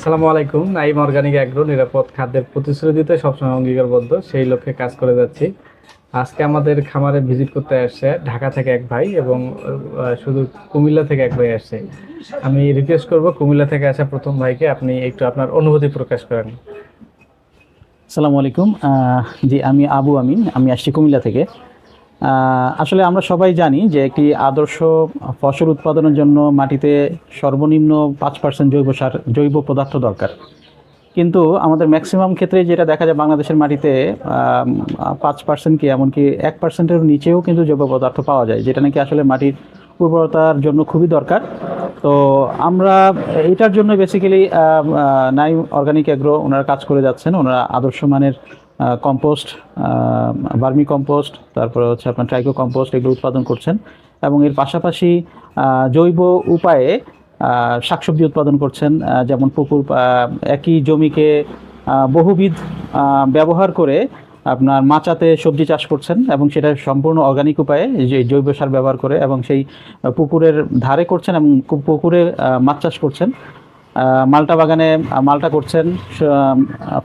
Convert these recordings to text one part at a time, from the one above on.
আসসালামু আলাইকুম। Naim organic agro নিরাপদ খাদ্যের প্রতিশ্রুতিতে সবসময় অঙ্গীকারবদ্ধ, সেই লক্ষ্যে কাজ করে যাচ্ছি। আজকে আমাদের খামারে ভিজিট করতে আসছে ঢাকা থেকে এক ভাই এবং শুধু কুমিল্লা থেকে এক ভাই আসছে। আমি রিকোয়েস্ট করব কুমিল্লা থেকে আসা প্রথম ভাইকে আপনি একটু আপনার অনুভূতি প্রকাশ করেন। আসসালামু আলাইকুম। জি, আমি আবু আমিন। আমি আসছি কুমিল্লা থেকে। আসলে আমরা সবাই জানি যে একটি আদর্শ ফসল উৎপাদনের জন্য মাটিতে সর্বনিম্ন পাঁচ পার্সেন্ট জৈব সার, জৈব পদার্থ দরকার। কিন্তু আমাদের ম্যাক্সিমাম ক্ষেত্রে যেটা দেখা যায় বাংলাদেশের মাটিতে পাঁচ পার্সেন্ট কি এমনকি এক পার্সেন্টের নিচেও কিন্তু জৈব পদার্থ পাওয়া যায়, যেটা নাকি আসলে মাটির উর্বরতার জন্য খুবই দরকার। তো আমরা এটার জন্য বেসিক্যালি নাই অর্গানিক অ্যাগ্রো ওনারা কাজ করে যাচ্ছেন, ওনারা আদর্শ মানের কম্পোস্ট ভার্মি কম্পোস্ট তারপরে হচ্ছে আপনার ট্রাইকো কম্পোস্ট এগুলো উৎপাদন করছেন এবং এর পাশাপাশি জৈব উপায়ে শাকসবজি উৎপাদন করছেন যেমন পুকুর একই জমিকে বহুবিধ ব্যবহার করে আপনার মাচাতে সবজি চাষ করছেন এবং সেটা সম্পূর্ণ অর্গানিক উপায়ে যে জৈব সার ব্যবহার করে এবং সেই পুকুরের ধারে করছেন এবং পুকুরে মাছ চাষ করছেন। মালটা বাগানে, মালটা করছেন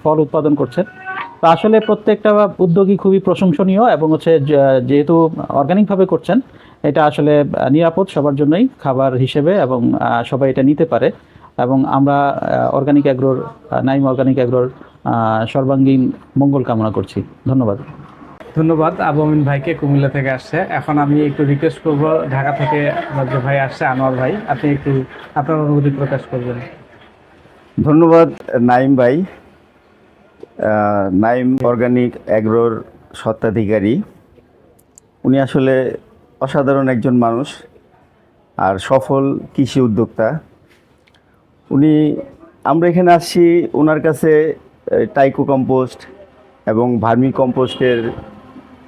ফল উৎপাদন করছেন। তো আসলে প্রত্যেকটা উদ্যোগী খুবই প্রশংসনীয় এবং হচ্ছে যেহেতু অর্গানিকভাবে করছেন এটা আসলে নিরাপদ সবার জন্যই খাবার হিসেবে এবং সবাই এটা নিতে পারে। এবং আমরা অর্গানিক অ্যাগ্রোর নাইম অর্গানিক অ্যাগ্রোর সর্বাঙ্গীন মঙ্গল কামনা করছি। ধন্যবাদ। ধন্যবাদ। আবু আমিন ভাইকে কুমিল্লা থেকে আসছে। এখন আমি একটু রিকোয়েস্ট করব ঢাকা থেকে আমার যে ভাই আসছে আনোয়ার ভাই আপনি একটু আপনার অনুভূতি প্রকাশ করবেন। ধন্যবাদ নাইম ভাই। নাইম অর্গানিক অ্যাগ্রোর স্বত্বাধিকারী। উনি আসলে অসাধারণ একজন মানুষ আর সফল কৃষি উদ্যোক্তা। উনি, আমরা এখানে আসছি ওনার কাছে টাইকো কম্পোস্ট এবং ভার্মি কম্পোস্টের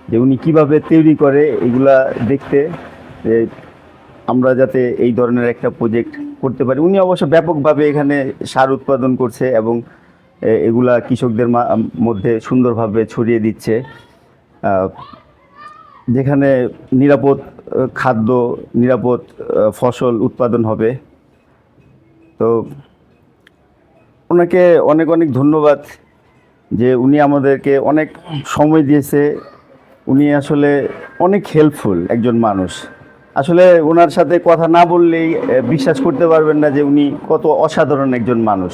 যে উনি কীভাবে তৈরি করে এগুলা দেখতে, যে আমরা যাতে এই ধরনের একটা প্রজেক্ট করতে পারি। উনি অবশ্য ব্যাপকভাবে এখানে সার উৎপাদন করছে এবং এগুলা কৃষকদের মধ্যে সুন্দরভাবে ছড়িয়ে দিচ্ছে। যেখানে নিরাপদ খাদ্য, নিরাপদ ফসল উৎপাদন হবে। তো ওনাকে অনেক অনেক ধন্যবাদ যে উনি আমাদেরকে অনেক সময় দিয়েছে। উনি আসলে অনেক হেল্পফুল একজন মানুষ। আসলে ওনার সাথে কথা না বললেই বিশ্বাস করতে পারবেন না যে উনি কত অসাধারণ একজন মানুষ।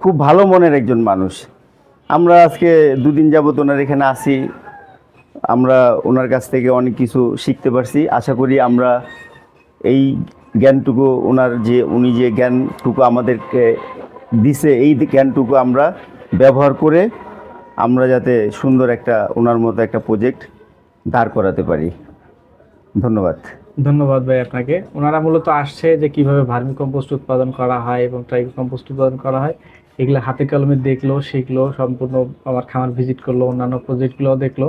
খুব ভালো মনের একজন মানুষ। আমরা আজকে দুদিন যাবত ওনার এখানে আসি আমরা ওনার কাছ থেকে অনেক কিছু শিখতে পারছি। আশা করি আমরা এই জ্ঞানটুকু ওনার যে, উনি যে জ্ঞানটুকু আমাদেরকে দিছে, এই জ্ঞানটুকু আমরা ব্যবহার করে আমরা যাতে সুন্দর একটা, ওনার মতো একটা প্রজেক্ট দাঁড় করাতে পারি। ধন্যবাদ। ধন্যবাদ ভাই আপনাকে। ওনারা মূলত আসছে যে কীভাবে ভার্মি কম্পোস্ট উৎপাদন করা হয় এবং ট্রাইকো কম্পোস্ট উৎপাদন করা হয়। এগুলো হাতে কলমে দেখল, শিখলো, সম্পূর্ণ আমার খামার ভিজিট করল, অন্যান্য প্রজেক্টগুলোও দেখল।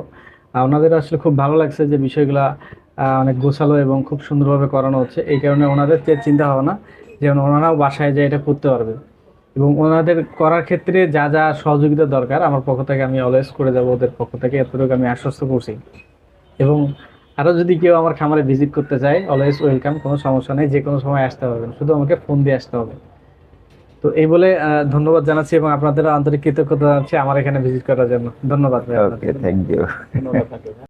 আর ওনাদের আসলে খুব ভালো লাগছে যে বিষয়গুলো অনেক গোছালো এবং খুব সুন্দরভাবে করানো হচ্ছে। এই কারণে ওনাদের যে চিন্তা ভাবনা যে ওনারাও বাসায় যে এটা করতে পারবে। এবং ওনাদের করার ক্ষেত্রে যা যা সহযোগিতা দরকার, আমার পক্ষ থেকে আমি অলওয়েজ করে যাব, ওদের পক্ষ থেকে। এতটুকু আমি আশ্বস্ত করছি। এবং আরও যদি কেউ আমার খামারে ভিজিট করতে চায় অলওয়েজ ওয়েলকাম কোনো সমস্যা নেই যে কোনো সময় আসতে পারবেন। শুধু আমাকে ফোন দিয়ে আসতে হবে। তো এই বলে আহ, ধন্যবাদ জানাচ্ছি এবং আপনাদের আন্তরিক কৃতজ্ঞতা জানাচ্ছি আমার এখানে ভিজিট করার জন্য ধন্যবাদ ভাই ওকে। Thank you.